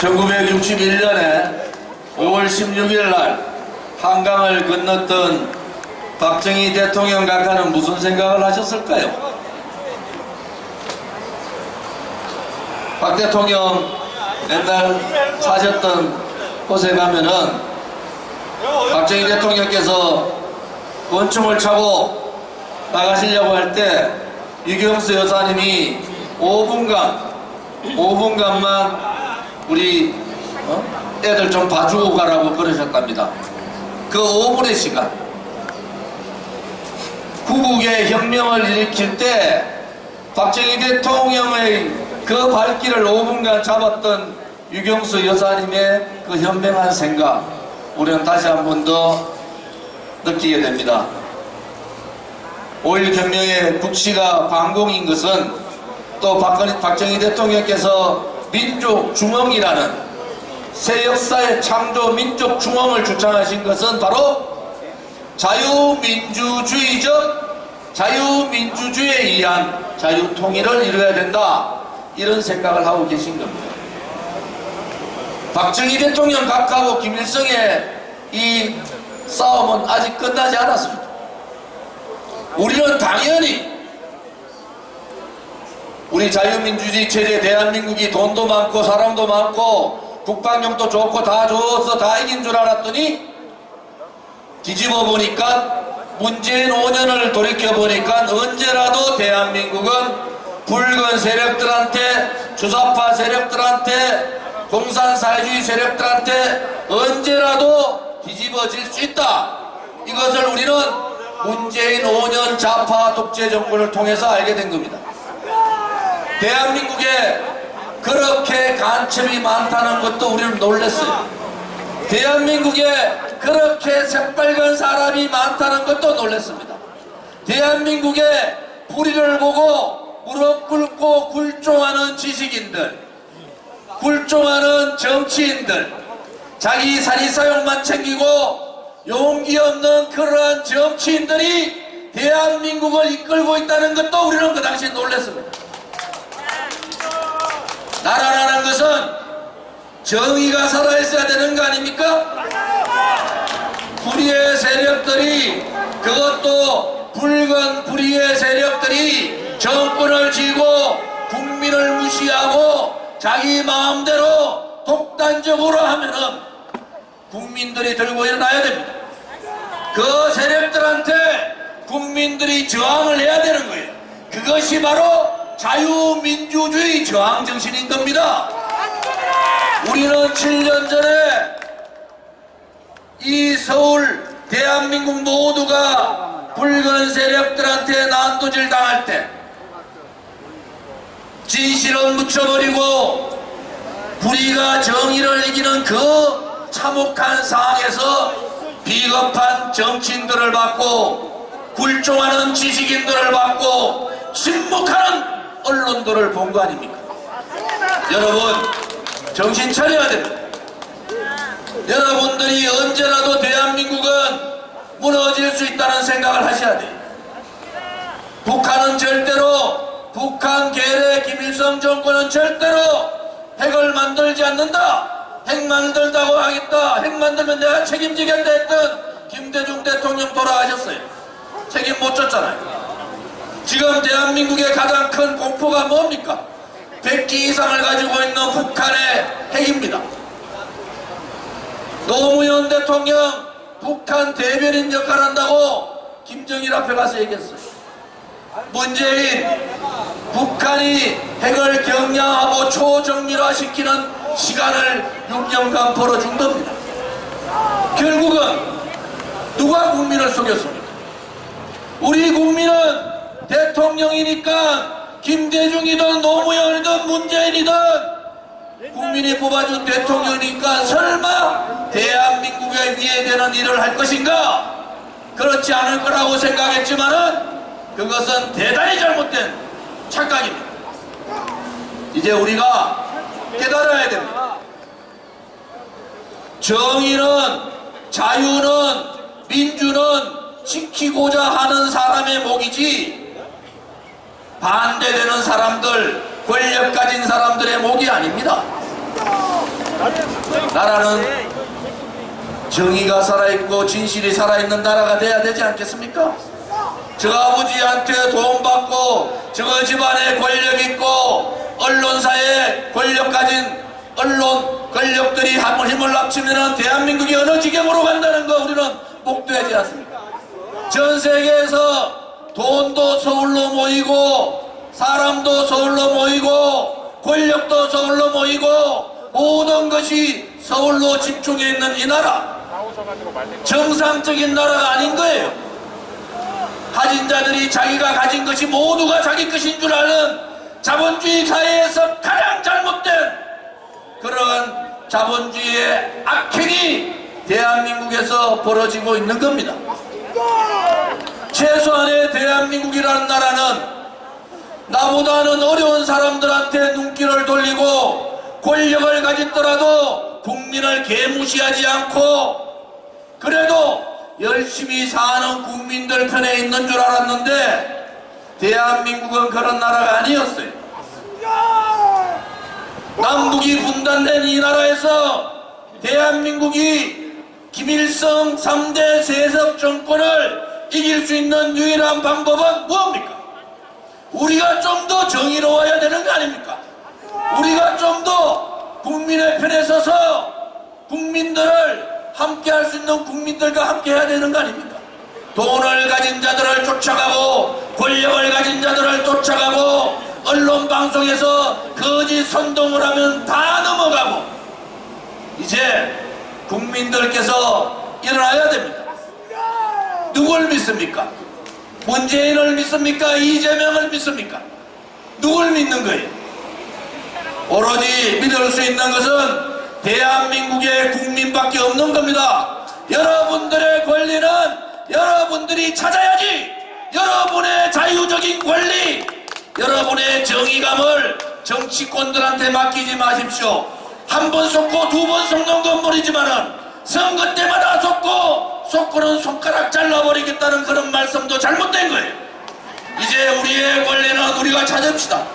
1961년에 5월 16일 날 한강을 건넜던 박정희 대통령 각하는 무슨 생각을 하셨을까요? 박 대통령 맨날 사셨던 곳에 가면은 박정희 대통령께서 권총을 차고 나가시려고 할 때 유경수 여사님이 5분간 5분간만 우리 어? 애들 좀 봐주고 가라고 그러셨답니다. 그 5분의 시간 구국의 혁명을 일으킬 때 박정희 대통령의 그 발길을 5분간 잡았던 유경수 여사님의 그 현명한 생각 우리는 다시 한 번 더 느끼게 됩니다. 5일 혁명의 국시가 반공인 것은 또 박근혜- 박정희 대통령께서 민족 중흥이라는 새 역사의 창조 민족 중흥을 주창하신 것은 바로 자유민주주의적 자유민주주의에 의한 자유통일을 이루어야 된다 이런 생각을 하고 계신 겁니다. 박정희 대통령 각하고 김일성의 이 싸움은 아직 끝나지 않았습니다. 우리는 당연히 우리 자유민주주의 체제 대한민국이 돈도 많고 사람도 많고 국방력도 좋고 다 좋아서 다 이긴 줄 알았더니 뒤집어 보니까 문재인 5년을 돌이켜 보니까 언제라도 대한민국은 붉은 세력들한테 주사파 세력들한테 공산사회주의 세력들한테 언제라도 뒤집어질 수 있다. 이것을 우리는 문재인 5년 좌파 독재 정권을 통해서 알게 된 겁니다. 대한민국에 그렇게 간첩이 많다는 것도 우리는 놀랐어요. 대한민국에 그렇게 새빨간 사람이 많다는 것도 놀랐습니다. 대한민국에 불의를 보고 무릎 꿇고 굴종하는 지식인들, 굴종하는 정치인들, 자기 사리사욕만 챙기고 용기 없는 그러한 정치인들이 대한민국을 이끌고 있다는 것도 우리는 그 당시에 놀랐습니다. 나라라는 것은 정의가 살아있어야 되는 거 아닙니까? 불의의 세력들이 그것도 붉은 불의의 세력들이 정권을 쥐고 국민을 무시하고 자기 마음대로 독단적으로 하면은 국민들이 들고 일어나야 됩니다. 그 세력들한테 국민들이 저항을 해야 되는 거예요. 그것이 바로 자유민주주의 저항 정신인 겁니다. 우리는 7년 전에 이 서울 대한민국 모두가 붉은 세력들한테 난도질 당할 때 진실은 묻혀버리고 불의가 정의를 이기는 그 참혹한 상황에서 비겁한 정치인들을 받고 굴종하는 지식인들을 받고 침묵하는 언론들을 본 거 아닙니까? 여러분 정신 차려야 됩니다. 여러분들이 언제라도 대한민국은 무너질 수 있다는 생각을 하셔야 돼요. 북한은 절대로 북한 계례 김일성 정권은 절대로 핵을 만들지 않는다. 핵 만들다고 하겠다. 핵 만들면 내가 책임지겠다 했던 김대중 대통령 돌아가셨어요. 책임 못 졌잖아요. 지금 대한민국의 가장 큰 공포가 뭡니까? 100기 이상을 가지고 있는 북한의 핵입니다. 노무현 대통령 북한 대변인 역할 한다고 김정일 앞에 가서 얘기했어요. 문재인 북한이 핵을 경량하고 초정밀화시키는 시간을 6년간 벌어준 겁니다. 결국은 누가 국민을 속였습니까? 우리 국민은 대통령이니까 김대중이든 노무현이든 문재인이든 국민이 뽑아준 대통령이니까 설마 대한민국에 위해되는 일을 할 것인가? 그렇지 않을 거라고 생각했지만은 그것은 대단히 잘못된 착각입니다. 이제 우리가 깨달아야 됩니다. 정의는 자유는 민주는 지키고자 하는 사람의 목이지 반대되는 사람들 권력 가진 사람들의 목이 아닙니다. 나라는 정의가 살아있고 진실이 살아있는 나라가 돼야 되지 않겠습니까? 저 아버지한테 돈 받고 저 집안에 권력 있고 언론사에 권력 가진 언론 권력들이 힘을 합치면은 대한민국이 어느 지경으로 간다는 거 우리는 목도하지 않습니까? 전 세계에서 돈도 서울로 모이고 사람도 서울로 모이고 권력도 서울로 모이고 모든 것이 서울로 집중해 있는 이 나라 정상적인 나라가 아닌 거예요. 가진 자들이 자기가 가진 것이 모두가 자기 것인 줄 아는 자본주의 사회에서 가장 잘못된 그런 자본주의의 악행이 대한민국에서 벌어지고 있는 겁니다. 최소한의 대한민국이라는 나라는 나보다는 어려운 사람들한테 눈길을 돌리고 권력을 가졌더라도 국민을 개무시하지 않고 그래도 열심히 사는 국민들 편에 있는 줄 알았는데 대한민국은 그런 나라가 아니었어요. 남북이 분단된 이 나라에서 대한민국이 김일성 3대 세습 정권을 이길 수 있는 유일한 방법은 무엇입니까? 우리가 좀 더 정의로워야 되는 거 아닙니까? 우리가 좀 더 국민의 편에 서서 국민들을 함께 할 수 있는 국민들과 함께 해야 되는 거 아닙니까? 돈을 가진 자들을 쫓아가고 권력을 가진 자들을 쫓아가고 언론 방송에서 거짓 선동을 하면 다 넘어가고 이제 국민들께서 일어나야 됩니다. 누굴 믿습니까? 문재인을 믿습니까? 이재명을 믿습니까? 누굴 믿는 거예요? 오로지 믿을 수 있는 것은 대한민국의 국민밖에 없는 겁니다. 여러분들의 권리는 여러분들이 찾아야지. 여러분의 자유적인 권리, 여러분의 정의감을 정치권들한테 맡기지 마십시오. 한 번 속고 두 번 속는 건 모르지만은 선거 때마다 속고 속고는 손가락 잘라버리겠다는 그런 말씀도 잘못된 거예요. 이제 우리의 권리는 우리가 찾읍시다.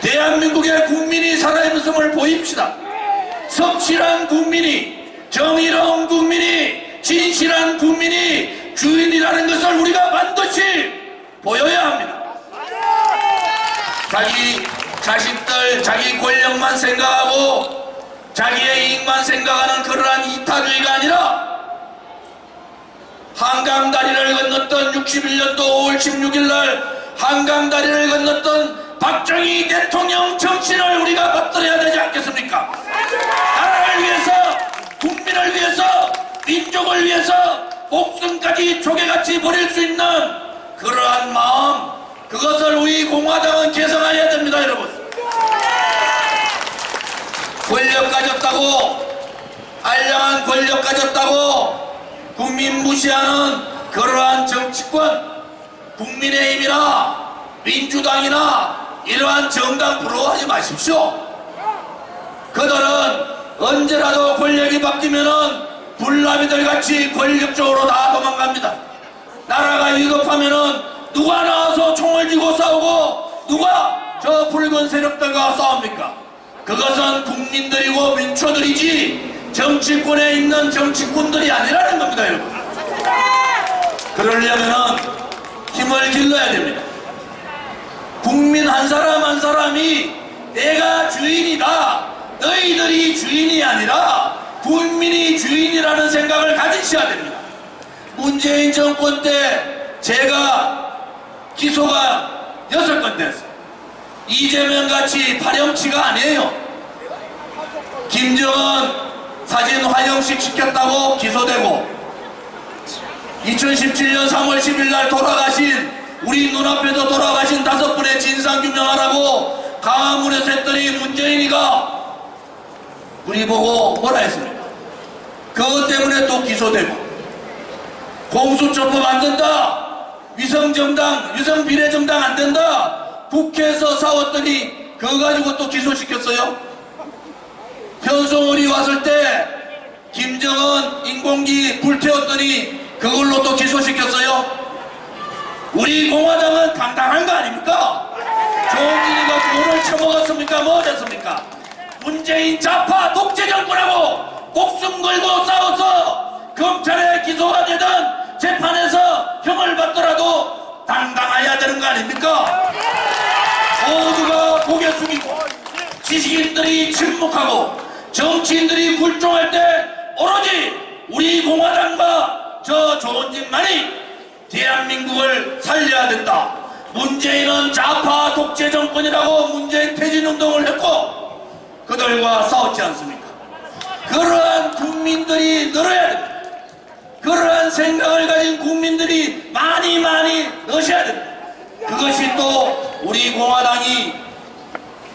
대한민국의 국민이 살아있음을 보입시다. 성실한 국민이, 정의로운 국민이, 진실한 국민이 주인이라는 것을 우리가 반드시 보여야 합니다. 자기 자식들, 자기 권력만 생각하고 자기의 이익만 생각하는 그러한 이타주의가 아니라 한강다리를 건넜던 61년도 5월 16일 날 한강다리를 건넜던 박정희 대통령 정신을 우리가 받들어야 되지 않겠습니까? 나라를 위해서 국민을 위해서 민족을 위해서 목숨까지 조개같이 버릴 수 있는 그러한 마음 그것을 우리 공화당은 개성해야 됩니다 여러분 권력 가졌다고 알량한 권력 가졌다고 국민 무시하는 그러한 정치권 국민의힘이나 민주당이나 이러한 정당 부러워하지 마십시오. 그들은 언제라도 권력이 바뀌면은 불나비들 같이 권력적으로 다 도망갑니다. 나라가 위급하면은 누가 나와서 총을 쥐고 싸우고 누가 저 붉은 세력들과 싸웁니까? 그것은 국민들이고 민초들이지 정치권에 있는 정치꾼들이 아니라는 겁니다 여러분. 그러려면은 힘을 길러야 됩니다. 국민 한 사람 한 사람이 내가 주인이다 너희들이 주인이 아니라 국민이 주인이라는 생각을 가지셔야 됩니다. 문재인 정권 때 제가 기소가 여섯 건 됐어요. 이재명 같이 파렴치가 아니에요. 김정은 사진 환영식 시켰다고 기소되고 2017년 3월 10일 날 돌아가신 우리 눈앞에도 돌아가신 다섯 분의 진상 규명하라고 강화문에서 했더니 문재인이가 우리 보고 뭐라 했습니까? 그것 때문에 또 기소되고 공수처법 안 된다. 위성정당, 위성비례정당 안 된다. 국회에서 싸웠더니 그거 가지고 또 기소시켰어요. 편성을이 왔을 때 김정은 인공기 불태웠더니 그걸로 또 기소시켰어요. 우리 공화당은 당당한 거 아닙니까? 조은진이가 돈을 처먹었습니까? 뭐 됐습니까? 문재인 좌파 독재 정권하고 목숨 걸고 싸워서 검찰에 기소가 되든 재판에서 형을 받더라도 당당해야 되는 거 아닙니까? 모두가 고개 숙이고 지식인들이 침묵하고 정치인들이 굴종할 때 오로지 우리 공화당과 저 조원진만이 대한민국을 살려야 된다. 문재인은 좌파 독재 정권이라고 문재인 퇴진 운동을 했고 그들과 싸웠지 않습니까? 그러한 국민들이 늘어야 됩니다. 그러한 생각을 가진 국민들이 많이 많이 넣으셔야 됩니다. 그것이 또 우리 공화당이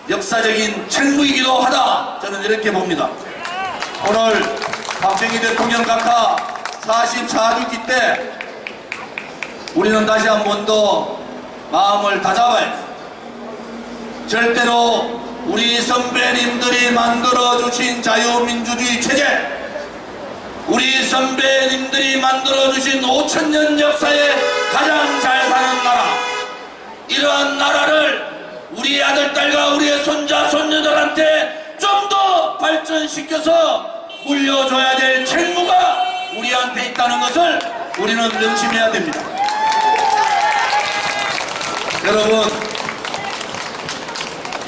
역사적인 책무이기도 하다 저는 이렇게 봅니다. 오늘 박정희 대통령 각하 44주기 때 우리는 다시 한 번 더 마음을 다잡아야 돼. 절대로 우리 선배님들이 만들어주신 자유민주주의 체제 우리 선배님들이 만들어주신 5천년 역사에 가장 잘 사는 나라 이러한 나라를 우리 아들, 딸과 우리의 손자, 손녀들한테 좀 더 발전시켜서 물려줘야 될 책무가 우리한테 있다는 것을 우리는 명심해야 됩니다. 여러분,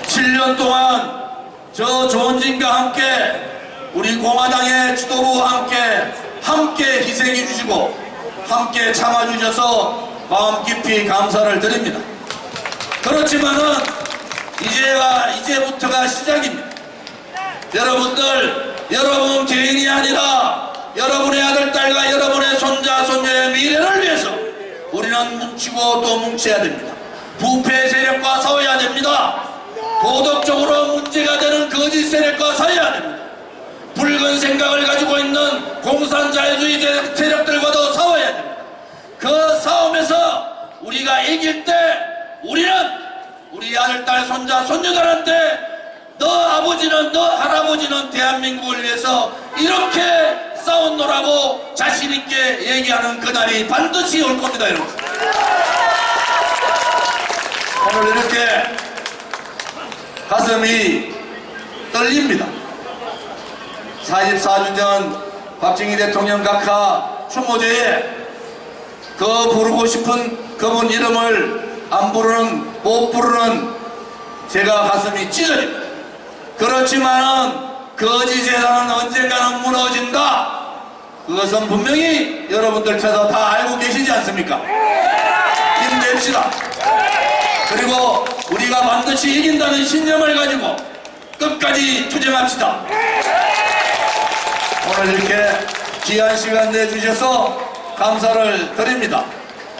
7년 동안 저 조원진과 함께 우리 공화당의 지도부와 함께 함께 희생해 주시고 함께 참아주셔서 마음 깊이 감사를 드립니다. 그렇지만은 이제가 이제부터가 시작입니다. 여러분들 여러분 개인이 아니라 여러분의 아들 딸과 여러분의 손자 손녀의 미래를 위해서 우리는 뭉치고 또 뭉쳐야 됩니다. 부패 세력과 싸워야 됩니다. 도덕적으로 문제가 되는 거짓 세력과 싸워야 됩니다. 붉은 생각을 가지고 있는 공산자유주의 세력들과도 싸워야 됩니다. 그 싸움에서 우리가 이길 때 우리는 우리 아들, 딸, 손자, 손녀들한테 너 아버지는 너 할아버지는 대한민국을 위해서 이렇게 싸웠노라고 자신있게 얘기하는 그날이 반드시 올 겁니다 여러분. 오늘 이렇게 가슴이 떨립니다. 44주 전 박정희 대통령 각하 추모제에 그 부르고 싶은 그분 이름을 안 부르는 못 부르는 제가 가슴이 찢어집니다. 그렇지만은 거짓에서는 언젠가는 무너진다. 그것은 분명히 여러분들께서 다 알고 계시지 않습니까? 힘냅시다. 그리고 우리가 반드시 이긴다는 신념을 가지고 끝까지 투쟁합시다. 오늘 이렇게 귀한 시간 내주셔서 감사를 드립니다.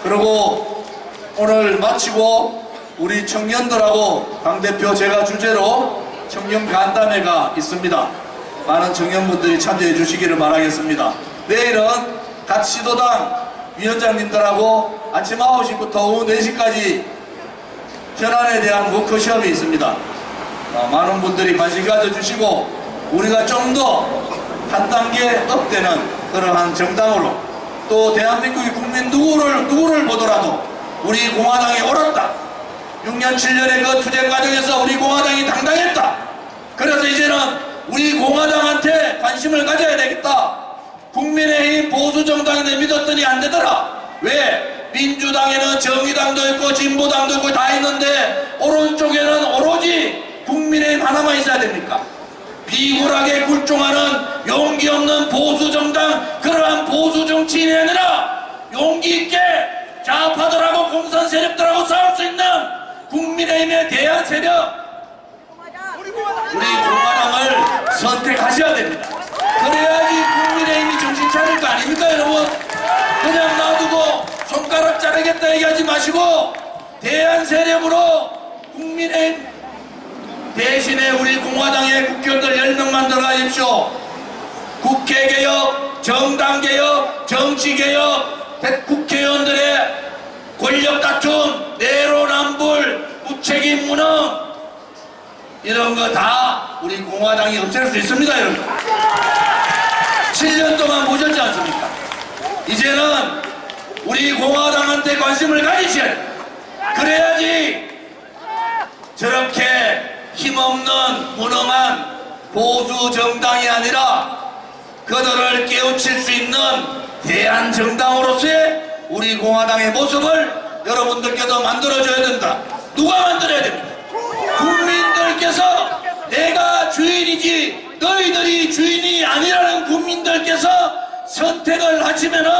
그리고 오늘 마치고 우리 청년들하고 당대표 제가 주제로 청년 간담회가 있습니다. 많은 청년분들이 참여해 주시기를 바라겠습니다. 내일은 각 시도당 위원장님들하고 아침 9시부터 오후 4시까지 현안에 대한 워크숍이 있습니다. 아, 많은 분들이 관심 가져주시고 우리가 좀 더 한 단계 업되는 그러한 정당으로 또 대한민국의 국민 누구를 누구를 보더라도 우리 공화당이 옳았다. 6년 7년의 그 투쟁 과정에서 우리 공화당이 당당했다. 그래서 이제는 우리 공화당한테 관심을 가져야 되겠다. 국민의힘 보수 정당인데 믿었더니 안 되더라. 왜? 민주당에는 정의당도 있고 진보당도 있고 다 있는데 오른쪽에는 오로지 국민의힘 하나만 있어야 됩니까? 비굴하게 굴종하는 용기 없는 보수 정당 그러한 보수 정치인이 아니라 용기 있게 좌파들하고 공산 세력들하고 싸울 수 있는 국민의힘의 대한 세력 우리 공화당을 선택하셔야 됩니다. 그래야지 국민의힘이 정신 차릴 거 아닙니까 여러분? 그냥 놔두고 손가락 자르겠다 얘기하지 마시고 대한 세력으로 국민의힘 대신에 우리 공화당의 국회의원들 10명 만 들어가십시오. 국회개혁, 정당개혁, 정치개혁, 대- 국회의원들의 권력 다툼, 내로남불, 무책임 무능 이런 거 다 우리 공화당이 없앨 수 있습니다 여러분. 7년 동안 보셨지 않습니까? 이제는 우리 공화당한테 관심을 가지셔야 돼요. 그래야지 저렇게 힘없는 무능한 보수 정당이 아니라 그들을 깨우칠 수 있는 대한 정당으로서의 우리 공화당의 모습을 여러분들께서 만들어줘야 된다. 누가 만들어야 됩니까? 국민들께서 내가 주인이지 너희들이 주인이 아니라는 국민들께서 선택을 하시면은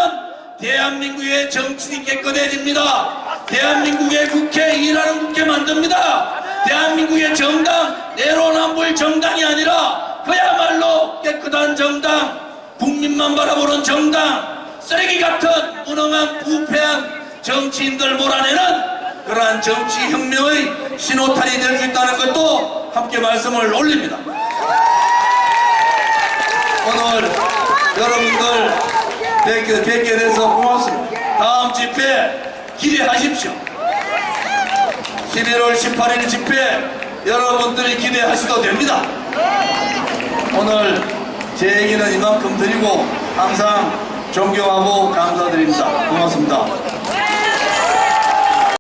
대한민국의 정치이 깨끗해집니다. 대한민국의 국회 일하는 국회 만듭니다. 대한민국의 정당 내로남불 정당이 아니라 그야말로 깨끗한 정당 국민만 바라보는 정당 쓰레기 같은 무능한 부패한 정치인들 몰아내는 그러한 정치 혁명의 신호탄이 될 수 있다는 것도 함께 말씀을 올립니다. 오늘 여러분들 뵙게, 뵙게 돼서 고맙습니다. 다음 집회 기대하십시오. 11월 18일 집회 여러분들이 기대하셔도 됩니다. 오늘 제 얘기는 이만큼 드리고 항상 존경하고 감사드립니다. 고맙습니다.